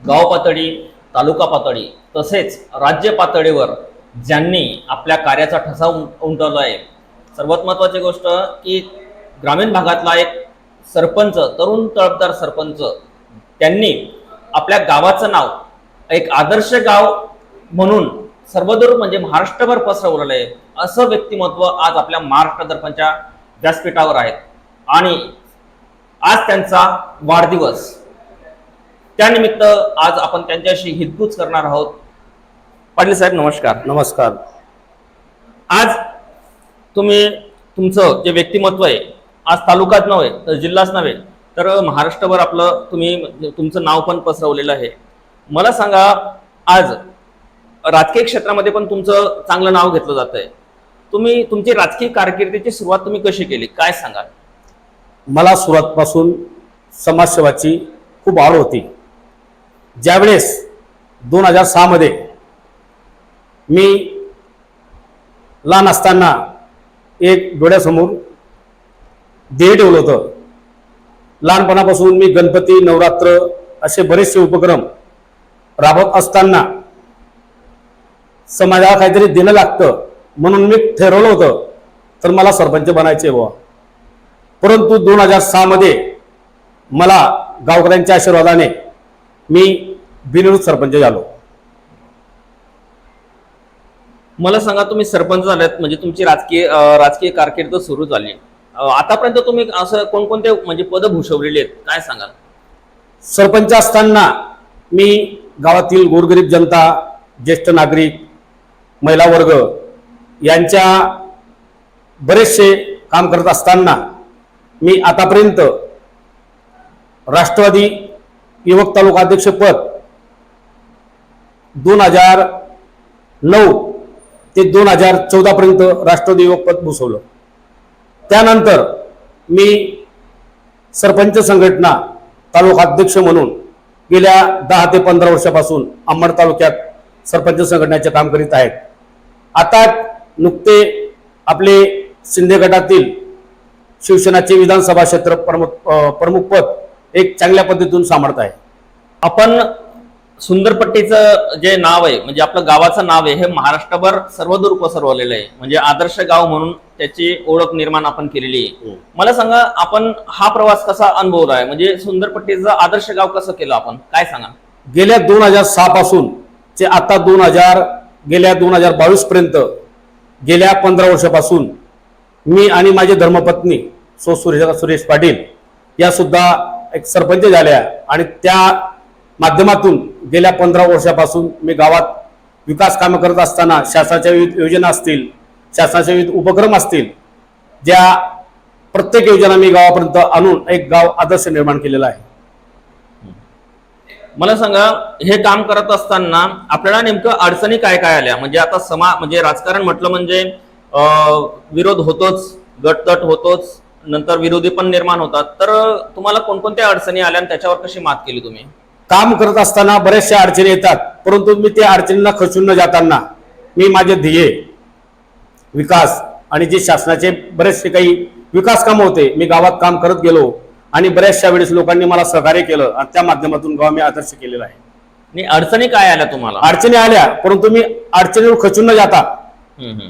गाव पातळी तालुका पातळी तसेच राज्य पातळीवर ज्यांनी आपल्या कार्याचा ठसा उम उमटवला आहे. सर्वात महत्त्वाची गोष्ट की ग्रामीण भागातला एक सरपंच तरुण तळपदार सरपंच त्यांनी आपल्या गावाचं नाव एक आदर्श गाव म्हणून सर्वदूर म्हणजे महाराष्ट्रभर पसरवलेलं आहे. असं व्यक्तिमत्व आज आपल्या महाराष्ट्र दर्पणच्या व्यासपीठावर आहेत आणि आज त्यांचा वाढदिवस त्यानिमित्त आज आपण त्यांच्याशी हितगुज करणार आहोत. पाटील साहेब नमस्कार. नमस्कार. आज तुम्ही तुमचं जे व्यक्तिमत्व आहे आज तालुक्यात नव्हे तर जिल्हाच नव्हे तर महाराष्ट्रभर आपलं तुम्ही तुमचं नाव पण पसरवलेलं आहे. मला सांगा आज राजकीय क्षेत्रामध्ये पण तुमचं चांगलं नाव घेतलं जात आहे. तुम्ही तुमची राजकीय कारकिर्दीची सुरुवात तुम्ही कशी केली? काय सांगाल? मला सुरुवातपासून समाजसेवाची खूप आवड होती. ज्यावेळेस दोन हजार सहामध्ये मी लहान असताना एक डोळ्यासमोर ध्येय ठेवलं होतं. लहानपणापासून मी गणपती नवरात्र असे बरेचसे उपक्रम राबवत असताना समाजाला काहीतरी देणं लागतं म्हणून मी ठरवलं होतं. तर मला सरपंच बनायचे बुवा. परंतु दोन हजार सहामध्ये मला गावकऱ्यांच्या आशीर्वादाने मी बिनविरोध सरपंच झालो. मला सांगा तुम्ही सरपंच झाल्यात म्हणजे तुमची राजकीय राजकीय कारकीर्द सुरू झाली. आतापर्यंत तुम्ही असं कोणकोणते म्हणजे पद भूषवलेली आहेत काय सांगाल? सरपंच असताना मी गावातील गोरगरीब जनता ज्येष्ठ नागरिक महिला वर्ग यांच्या बरेचसे काम करत असताना मी आतापर्यंत राष्ट्रवादी युवक तालुका अध्यक्षपद दोन हजार नऊ ते दोन हजार चौदापर्यंत राष्ट्रवादी युवक पद भूसवलं त्यानंतर मी सरपंच संघटना तालुका अध्यक्ष म्हणून गेल्या दहा ते पंधरा वर्षापासून अंबड तालुक्यात सरपंच संघटनेचे काम करीत आहेत. आता नुकते आपले शिंदे गटातील शिवसेनाचे विधानसभा क्षेत्र प्रमुख प्रमुख प्रमुखपद एक चांगल्या पद्धतीतून सांभाळत आहे. आपण सुंदरपट्टीचं जे नाव आहे म्हणजे आपलं गावाचं नाव आहे हे महाराष्ट्रभर सर्वदूर पसरवलेलं आहे. म्हणजे आदर्श गाव म्हणून त्याची ओळख निर्माण आपण केलेली आहे. मला सांगा आपण हा प्रवास कसा अनुभवला आहे? म्हणजे सुंदरपट्टीचं आदर्श गाव कसं केलं आपण? काय सांगा गेल्या दोन हजार सहा पासून ते आता दोन हजार गेल्या दोन हजार बावीस पर्यंत गेल्या पंधरा वर्षापासून मी आणि माझे धर्मपत्नी सो सुरेश सुरेश पाटील या सुद्धा एक सरपंच झाल्या आणि त्या माध्यमातून गेल्या पंधरा वर्षापासून मी गावात विकास कामं करत असताना शासनाच्या विविध योजना असतील शासनाच्या विविध उपक्रम असतील ज्या प्रत्येक योजना मी गावापर्यंत आणून एक गाव आदर्श निर्माण केलेला आहे. मला सांगा हे काम करत असताना आपल्याला नेमकं अडचणी काय काय आल्या? म्हणजे आता समा म्हणजे राजकारण म्हटलं म्हणजे विरोध होतोच गटतट होतोच नंतर विरोधी पण निर्माण होतात. तर तुम्हाला कोणकोणत्या अडचणी आल्या आणि त्याच्यावर कशी मात केली तुम्ही? काम करत असताना बऱ्याचशा अडचणी येतात परंतु मी त्या अडचणींना खचून न जाताना मी माझे ध्येय विकास आणि जे शासनाचे बरेचसे काही विकास कामं होते मी गावात काम करत गेलो आणि बऱ्याचशा वेळेस लोकांनी मला सहकार्य केलं आणि त्या माध्यमातून गाव मी आदर्श केलेला आहे. आणि अडचणी काय आल्या तुम्हाला? अडचणी आल्या परंतु मी अडचणीवर खचून न जाता.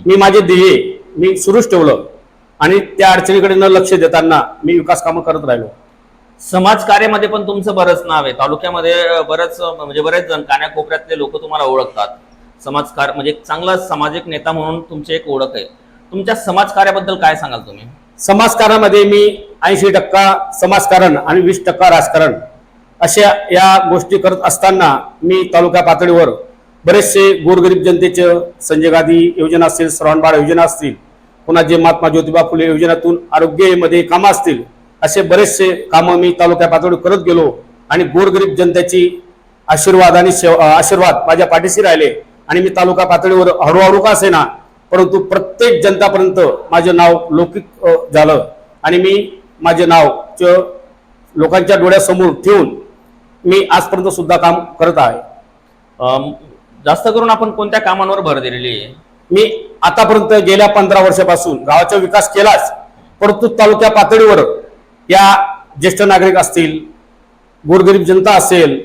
मी माझे ध्येय मी सुरूच ठेवलं. आणि त्या अडचणीकडे न लक्ष देताना मी विकास कामं करत राहिलो. समाज कार्यामध्ये पण तुमचं बरंच नाव आहे. तालुक्यामध्ये बरंच म्हणजे बरेच जण कान्याकोपऱ्यातले लोक तुम्हाला ओळखतात. समाज कार्य म्हणजे एक चांगला सामाजिक नेता म्हणून तुमची एक ओळख आहे. तुमच्या समाज कार्याबद्दल काय सांगाल तुम्ही? समाजकारणामध्ये मी ऐंशी टक्का समाजकारण आणि वीस टक्का राजकारण अशा या गोष्टी करत असताना मी तालुका पातळीवर बरेचसे गोरगरीब जनतेचे संजय गांधी योजना असतील श्रवणबाळ योजना असतील पुन्हा जे महात्मा ज्योतिबा फुले योजनेतून आरोग्यमध्ये कामं असतील असे बरेचसे कामं मी तालुक्या पातळीवर करत गेलो आणि गोरगरीब जनतेची आशीर्वाद आणि आशीर्वाद माझ्या पाठीशी राहिले आणि मी तालुका पातळीवर हळूहळू का असेना परंतु प्रत्येक जनतापर्यंत माझे नाव लौकिक झालं आणि मी माझे नाव च लोकांच्या डोळ्यासमोर ठेवून मी आजपर्यंत सुद्धा काम करत आहे. जास्त करून आपण कोणत्या कामांवर भर दिलेली आहे? मी आतापर्यंत गेल्या पंधरा वर्षापासून गावाचा विकास केलाच परंतु तालुक्या पातळीवर या ज्येष्ठ नागरिक असतील गोरगरीब जनता असेल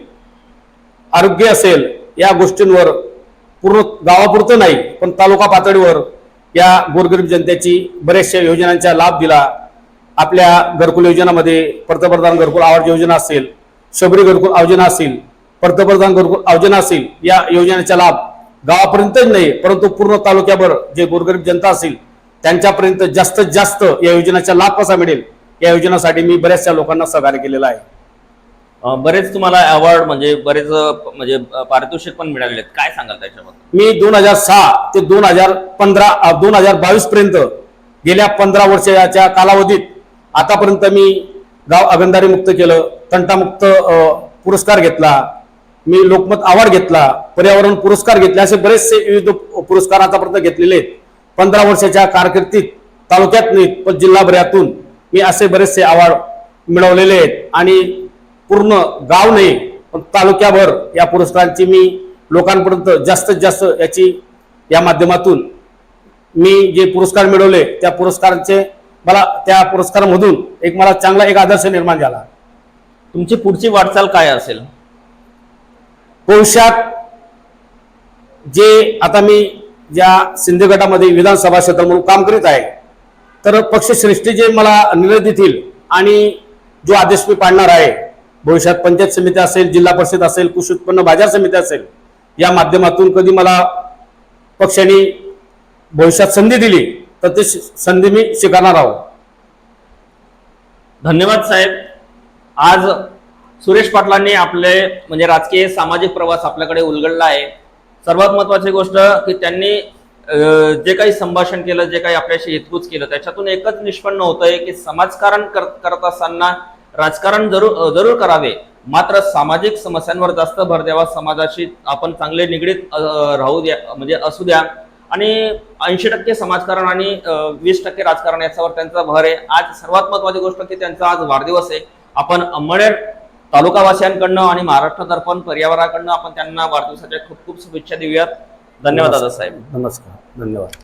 आरोग्य असेल या गोष्टींवर पूर्ण गावापुरतं नाही पण तालुका पातळीवर या गोरगरीब जनतेची बऱ्याचशा योजनांचा लाभ दिला. आपल्या घरकुल योजनामध्ये पंतप्रधान घरकुल आवास योजना असेल शबरी घरकुल योजना असेल पंतप्रधान घरकुल योजना असेल या योजनेचा लाभ गावापर्यंतच नाही परंतु पूर्ण तालुक्याभर जे गोरगरीब जनता असेल त्यांच्यापर्यंत जास्तीत जास्त या योजनेचा लाभ कसा मिळेल. या योजनेसाठी मी बऱ्याचशा लोकांना सहकार्य केलेलं आहे. बरेच तुम्हाला अवॉर्ड म्हणजे बरेच म्हणजे पारितोषिक पण मिळालेले आहेत. काय सांगाल त्याच्याबद्दल? मी दोन हजार सहा ते दोन हजार पंधरा दोन हजार बावीस पर्यंत गेल्या पंधरा वर्षाच्या कालावधीत आतापर्यंत मी गाव अगंदारी मुक्त केलं तंटामुक्त पुरस्कार घेतला मी लोकमत अवॉर्ड घेतला पर्यावरण पुरस्कार घेतले असे बरेचसे विविध पुरस्कार आतापर्यंत घेतलेले आहेत. पंधरा वर्षाच्या कारकिर्दीत तालुक्यात नाही पण जिल्हाभरातून मी असे बरेचसे अवॉर्ड मिळवलेले आहेत. आणि पूर्ण गाव नाही पण तालुक्याभर या पुरस्कारांची मी लोकांपर्यंत जास्तीत जास्त याची या माध्यमातून मी जे पुरस्कार मिळवले त्या पुरस्कारांचे मला त्या पुरस्कारामधून एक मला चांगला एक आदर्श निर्माण झाला. तुमची पुढची वाटचाल काय असेल? भविष्यात जे आता मी ज्या शिंदे गटामध्ये विधानसभा क्षेत्र म्हणून काम करीत आहे तर पक्षश्रेष्ठी जे मला निर्णय देतील आणि जो आदेश मी पाडणार आहे भविष्यात पंचायत समिती असेल जिल्हा परिषद असेल कृषी उत्पन्न बाजार समिती असेल या माध्यमातून कधी मला पक्षाने भविष्यात संधी दिली तर ते संधी मी स्वीकारणार आहोत. धन्यवाद साहेब. आज सुरेश पाटलांनी आपले म्हणजे राजकीय सामाजिक प्रवास आपल्याकडे उलगडला आहे. सर्वात महत्वाची गोष्ट की त्यांनी जे काही संभाषण केलं जे काही आपल्याशी हेतकूच केलं त्याच्यातून एकच निष्पन्न होतंय की समाजकारण कर, करत असताना राजकारण जरूर जरूर करावे. मात्र सामाजिक समस्यांवर जास्त भर द्यावा समाजाशी आपण चांगले निगडीत राहू द्या म्हणजे असू द्या. आणि ऐंशी टक्के समाजकारण आणि वीस टक्के राजकारण याच्यावर त्यांचा भर आहे. आज सर्वात महत्वाची गोष्ट की त्यांचा आज वाढदिवस आहे. आपण अंमळनेर तालुकावासियांकडनं आणि महाराष्ट्र दर्पण पर्यावरणाकडनं आपण त्यांना वाढदिवसाच्या खूप खूप शुभेच्छा देऊयात. धन्यवाद दादासाहेब. नमस्कार. धन्यवाद.